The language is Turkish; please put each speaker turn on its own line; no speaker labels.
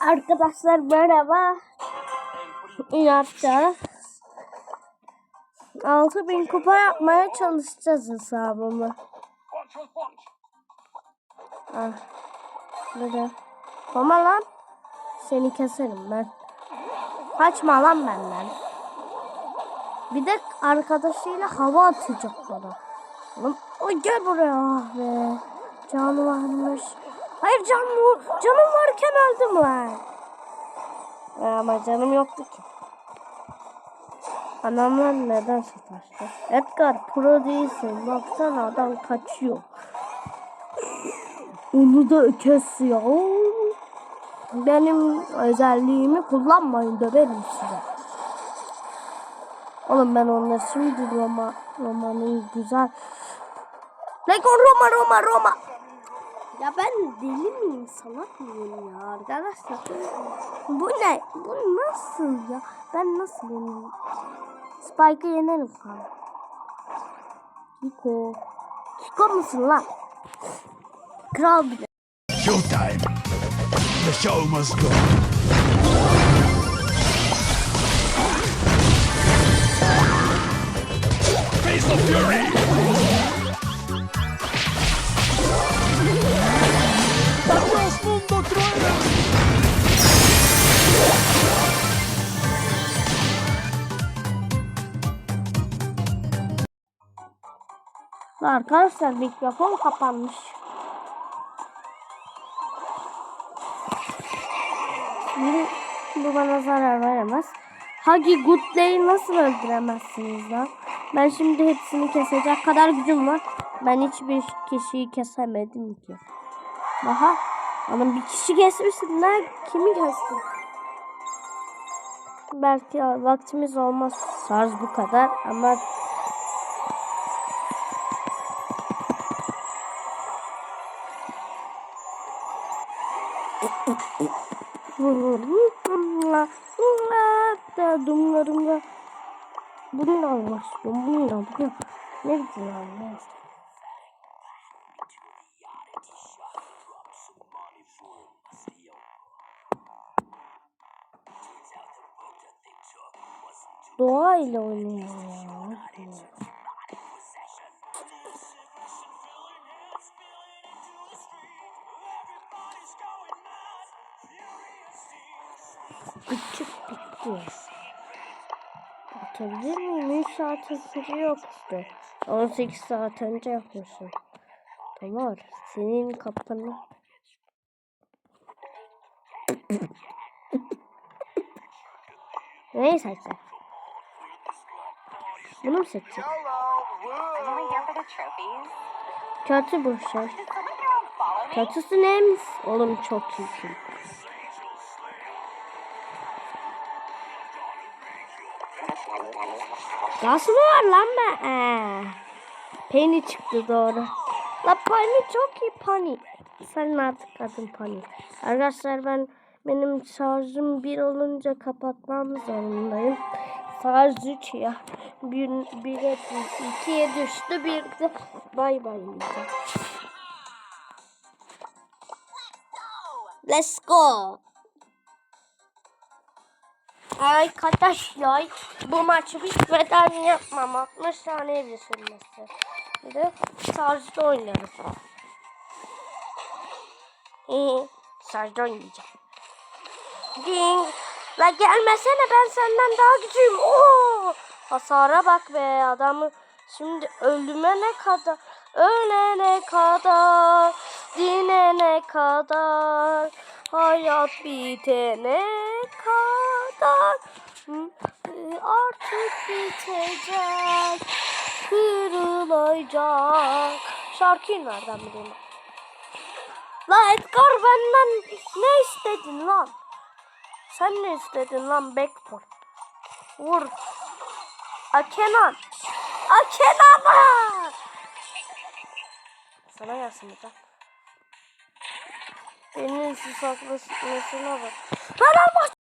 Arkadaşlar merhaba. Yapacağız? 6000 kupa yapmaya çalışacağız hesabımı. Ah. Böyle. Koma lan. Seni keserim ben. Kaçma lan benden. Bir de arkadaşıyla hava atacak bana. Oğlum, oy gel buraya ah be. Canı varmış. Hayır canım, canım varken öldüm lan. Ya Ama canım yoktu ki. Adamlar neden sataştı? Edgar pro değilsin. Baksana adam kaçıyor. Onu da kesiyor. Benim özelliğimi kullanmayın döverim size. Oğlum ben onları şimdi Roma, Roma'nın güzel... Lego Roma Roma Roma. Ya ben deli miyim salak mıyım ya arkadaşlar? Bu ne? Bu nasıl ya? Ben nasıl yeneyim? Spike'ı yenerim falan. Kiko. Kiko musun lan? Kral bile.
Showtime. The show must go. Face the fury.
Arkadaşlar mikrofon kapanmış. Şimdi bu bana zarar veremez. Hagi Goodlay'i nasıl öldüremezsiniz lan? Ben şimdi hepsini kesecek kadar gücüm var. Ben hiçbir kişiyi kesemedim ki. Aha. Hanım bir kişi kesmişsin lan. Kimi kestin? Belki vaktimiz olmaz. Sarz bu kadar ama da dumlarımda bununla başlıyorum bununla bunu ne bileyim ya Doğa ile oynuyor ya. Küçük bitti. Atabilir miyim? 3 saat süre yok işte. 18 saat önce yapmışım. Tamam. Senin kapını. Neyi seçecek? Bunu mu
trophies?
Kötü bu şey. Kötüsü neymiş? Oğlum çok iyi. Nasıl var lan be? Ee, çıktı doğru. La Penny çok iyi Penny. Sen artık kadın Penny. Arkadaşlar ben benim şarjım bir olunca kapatmam zorundayım. Şarj 3 ya. Bir, bire, ikiye düştü. Bir de bay bay. Let's go. Arkadaşlar bu maçı bitmeden yapmam. 60 saniye bir sürmesi. Bir de şarjda oynarım. İyi. Şarjda oynayacağım. Ding. La gelmesene ben senden daha güçlüyüm. Oo! Hasara bak be adamı. Şimdi ölüme kadar, ölene kadar, dinene kadar, hayat bitene hı, artık bitecek, kırılacak. Şarkıyı nereden bileyim? La Edgar benden ne istedin lan? Sen ne istedin lan Bektor? Vur. Akenan. Akenan. Sana gelsin bir. Benim şu saklasına bak. Lan al